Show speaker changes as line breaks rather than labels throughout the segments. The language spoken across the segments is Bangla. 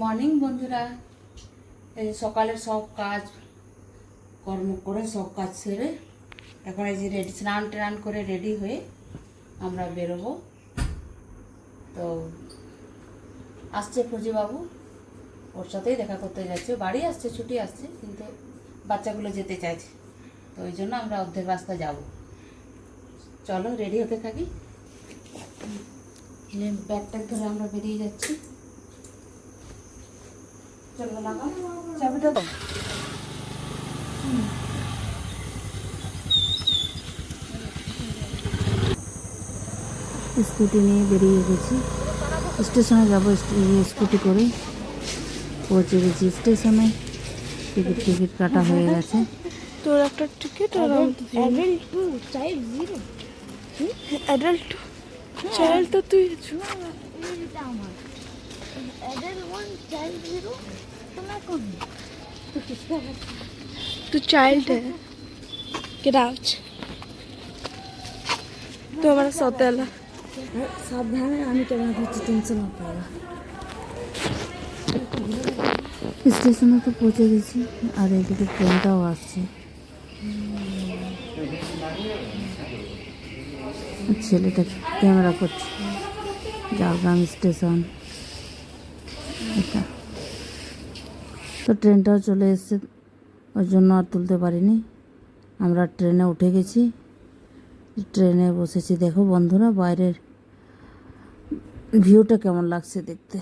মর্নিং বন্ধুরা। এই সকালের সব কাজ, কর্ম করে সব কাজ সেরে এখন এই যে রেডি, স্নান টান করে রেডি হয়ে আমরা বেরোবো। তো আসছে ফৌজিবাবু ওর সাথেই দেখা করতে যাচ্ছে। বাড়ি আসছে, ছুটি আসছে, কিন্তু বাচ্চাগুলো যেতে চাইছে। তো ওই জন্য আমরা অর্ধেক রাস্তা যাব। চলো, রেডি হতে থাকি। ব্যাগ ট্যাগ ধরে আমরা বেরিয়ে যাচ্ছি। চলো লাগাও চাবিটা দাও স্কুটি নিয়ে বেরিয়ে গেছি। স্টেশনে যাব স্কুটি করে। পৌঁছে গেছি স্টেশনে। টিকিট টিকিট কাটা হয়ে গেছে।
তোর একটা টিকিট আর adult two child zero adult two child তো তুই আছো तू चाइल्ड है किराच तो हमारा सौतेला
সাবধানে আমি ক্যামেরা ধরছি টেনশন না পাওয়া
স্টেশনে তো পৌঁছে গেছি আর এদিকে ট্রেনটাও আসছে ছেলেটা ক্যামেরা করছে ঝাড়গ্রাম স্টেশন তো ট্রেনটাও চলে এসছে, ওই জন্য আর তুলতে পারিনি। আমরা ট্রেনে উঠে গেছি, ট্রেনে বসেছি। দেখো বন্ধুরা, বাইরের ভিউটা কেমন লাগছে দেখতে।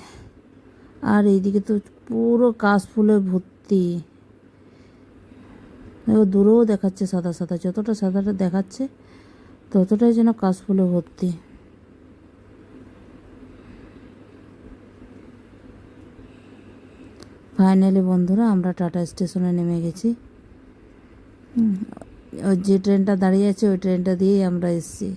আর এইদিকে তো পুরো কাশ ফুলে ভর্তি। দেখো, দূরেও দেখাচ্ছে সাদা সাদা, যতটা সাদাটা দেখাচ্ছে, ততটাই যেন কাশ ফুলে ভর্তি। ফাইনালি বন্ধুরা, আমরা টাটা স্টেশনে নেমে গেছি। ওই যে ট্রেনটা দাঁড়িয়ে আছে, ওই ট্রেনটা দিয়েই আমরা এসেছি।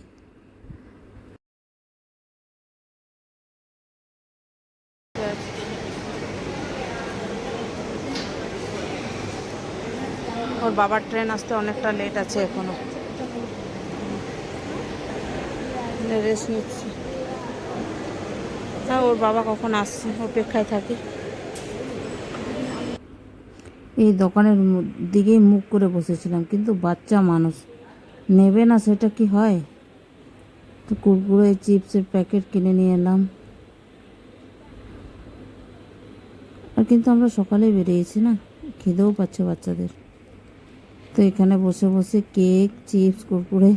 ওর বাবার ট্রেন আসতে অনেকটা লেট আছে এখনও। রেস্ট নিচ্ছি। হ্যাঁ ওর বাবা কখন আসছে? অপেক্ষায় থাকি। এই দোকানের দিকেই মুখ করে বসেছিলাম, কিন্তু বাচ্চা মানুষ। নেবে না সেটা কি হয়? তো কুরকুরে, চিপসের প্যাকেট কিনে নিয়ে এলাম। আর কিন্তু আমরা সকালে বেরিয়েছি না, খিদেও পাচ্ছে বাচ্চাদের। তো এখানে বসে বসে কেক, চিপস, কুরকুরে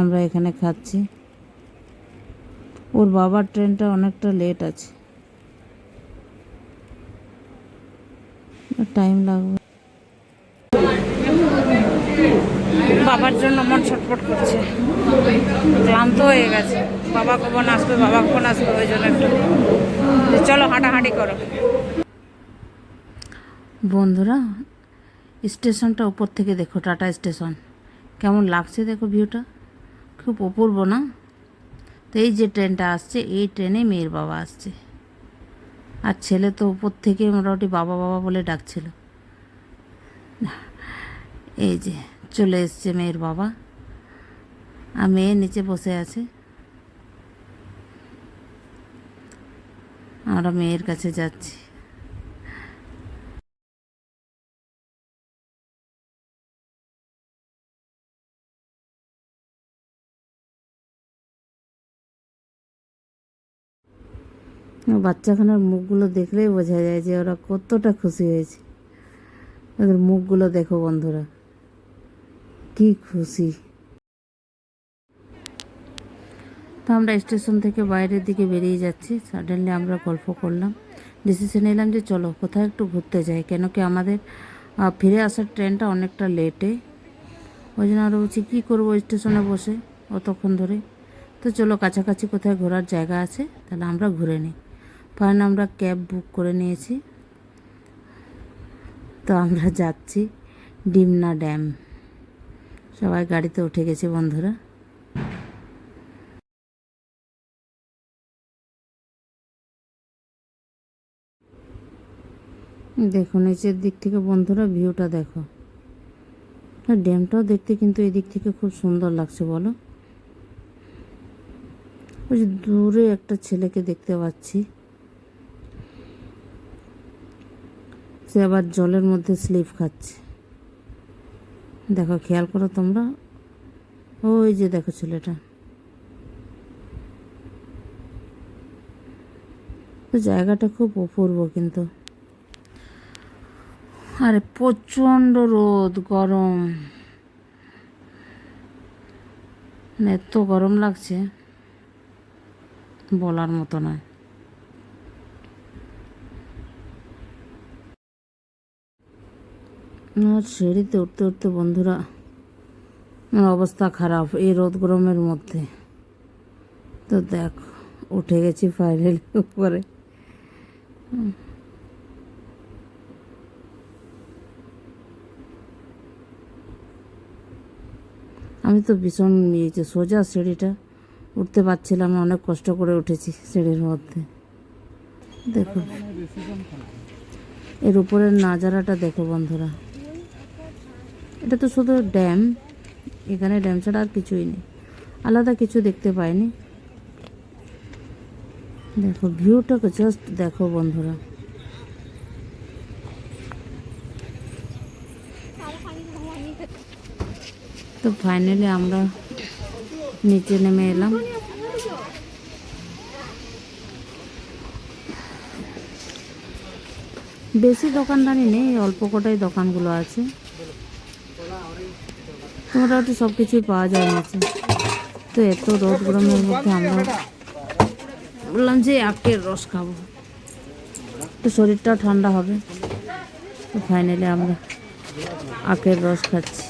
আমরা এখানে খাচ্ছি। ওর বাবার ট্রেনটা অনেকটা লেট আছে। টাইম লাগবে। বাবার জন্য মন ছটফট করছে। ক্লান্ত হয়ে গেছে। বাবা কখন আসবে বাবা কখন আসবে ওই জন্য একটু। চলো হাঁটাহাঁটি করো। বন্ধুরা স্টেশনটা উপর থেকে দেখো টাটা স্টেশন। কেমন লাগছে দেখো ভিউটা? খুব অপূর্ব না? তো এই যে ট্রেনটা আসছে এই ট্রেনে মেয়ের বাবা আসছে। আর ছেলে তো উপর থেকে মোটামুটি বাবা বাবা বলে ডাকছিল। এই যে চলে এসছে মেয়ের বাবা। আর মেয়ে নিচে বসে আছে। আমরা মেয়ের কাছে যাচ্ছি। বাচ্চাখানার মুখগুলো দেখলেই বোঝা যায় যে ওরা কতটা খুশি হয়েছে। ওদের মুখগুলো দেখো বন্ধুরা, কি খুশি। তো আমরা স্টেশন থেকে বাইরের দিকে বেরিয়ে যাচ্ছি। সাডেনলি আমরা গল্প করলাম। ডিসিশন নিলাম যে চলো কোথাও একটু ঘুরতে যাই, কেন কি আমাদের ফিরে আসার ট্রেনটা অনেকটা লেটে। ওই জন্য আরও বলছি, কী করব স্টেশনে বসে? অতক্ষণ ধরে। তো চলো কাছাকাছি কোথায় ঘোরার জায়গা আছে, তাহলে আমরা ঘুরে নিই। ফাইন আমরা ক্যাব বুক করে নিয়েছি। তো আমরা যাচ্ছি ডিমনা ড্যাম। সবাই গাড়িতে উঠে গেছে বন্ধুরা। দেখো নিচের দিক থেকে বন্ধুরা ভিউটা দেখো। আর ড্যামটাও দেখতে কিন্তু এই দিক থেকে খুব সুন্দর লাগছে, বলো। ওই যে দূরে একটা ছেলেকে দেখতে পাচ্ছি। সে আবার জলের মধ্যে স্লিপ খাচ্ছে। দেখো, খেয়াল করো তোমরা। ওই যে দেখো ছেলেটা। তো জায়গাটা খুব অপূর্ব কিন্তু। আরে প্রচণ্ড রোদ, গরম। মানে এত গরম লাগছে, বলার মতো নয়। আর সিঁড়িতে উঠতে উঠতে বন্ধুরা, আমার অবস্থা খারাপ এই রোদ গরমের মধ্যে। তো দেখ, উঠে গেছি ফাইনালি উপরে। আমি তো ভীষণ যে সোজা সিঁড়িটা উঠতে পারছিলাম অনেক কষ্ট করে উঠেছি সিঁড়ির মধ্যে। দেখো। এর উপরের নাজারাটা দেখো বন্ধুরা। এটা তো শুধু ড্যাম, এখানে ড্যাম ছাড়া আর কিছুই নেই। আলাদা কিছু দেখতে পাইনি। দেখো ভিউটাকে জাস্ট দেখো বন্ধুরা। তো ফাইনালি আমরা নিচে নেমে এলাম। বেশি দোকানদানি নেই, অল্প কটাই দোকানগুলো আছে। মোটামুটি সব কিছুই পাওয়া যায় নিচে। তো এত রোদ গরমের মধ্যে আমরা বললাম যে আখের রস খাব। তো শরীরটাও ঠান্ডা হবে। তো ফাইনালি আমরা আখের রস খাচ্ছি।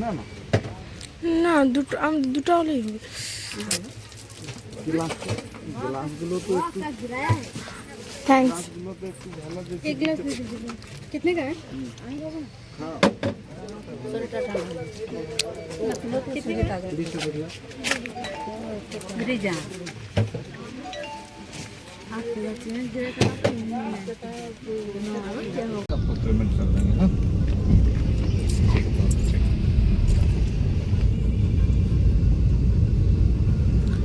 না না। না
না দুটো আমি দুটো হলেই হবে
গ্লাস গ্লাসগুলো তো একটু
থ্যাঙ্কস
গ্লাসগুলো তো একটু ভালো দেখে
एक गिलास दे दीजिए कितने का है
তিরিশ টাকা দিলাম पेमेंट कर देंगे ना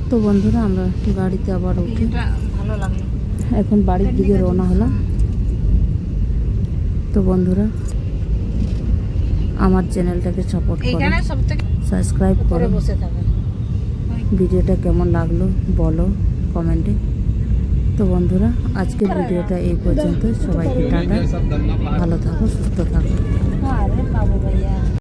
তো বন্ধুরা আমরা গাড়িতে আবার উঠি
ভালো লাগল।
এখন বাড়ির দিকে রওনা হলাম। তো বন্ধুরা আমার চ্যানেলটাকে সাপোর্ট করো। সাবস্ক্রাইব করো। ভিডিওটা কেমন লাগল বলো কমেন্টে। তো বন্ধুরা আজকের ভিডিওটা এই পর্যন্ত সবাইকে টাটা। ভালো থাকো সুস্থ থাকো।